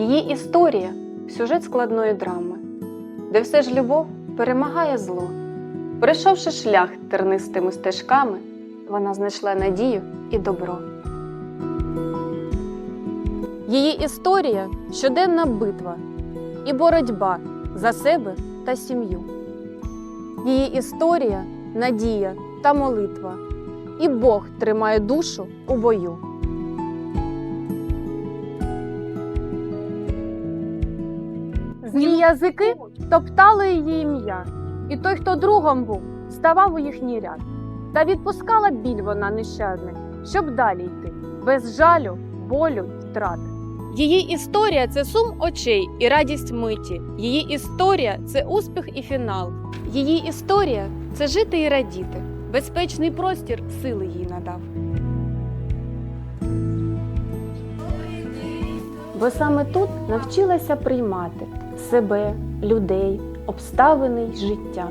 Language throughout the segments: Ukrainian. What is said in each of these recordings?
Її історія сюжет складної драми, де все ж любов перемагає зло. Пройшовши шлях тернистими стежками, вона знайшла надію і добро. Її історія щоденна битва і боротьба за себе та сім'ю. Її історія надія та молитва, і Бог тримає душу у бою. Злі язики топтали її ім'я, і той, хто другом був, ставав у їхній ряд. Та відпускала біль вона нещадний, щоб далі йти, без жалю, болю й втрат. Її історія це сум очей і радість миті. Її історія це успіх і фінал. Її історія це жити і радіти. Безпечний простір сили їй надав. Бо саме тут навчилася приймати себе, людей, обставини й життя.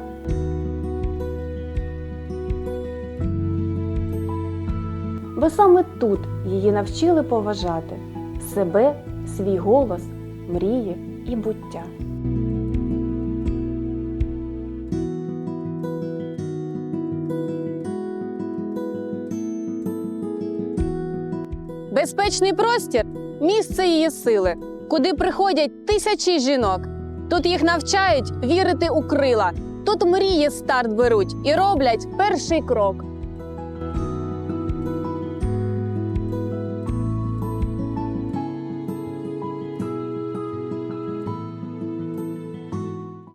Бо саме тут її навчили поважати себе, свій голос, мрії і буття. Безпечний простір місце її сили, куди приходять тисячі жінок. Тут їх навчають вірити у крила. Тут мрії старт беруть і роблять перший крок.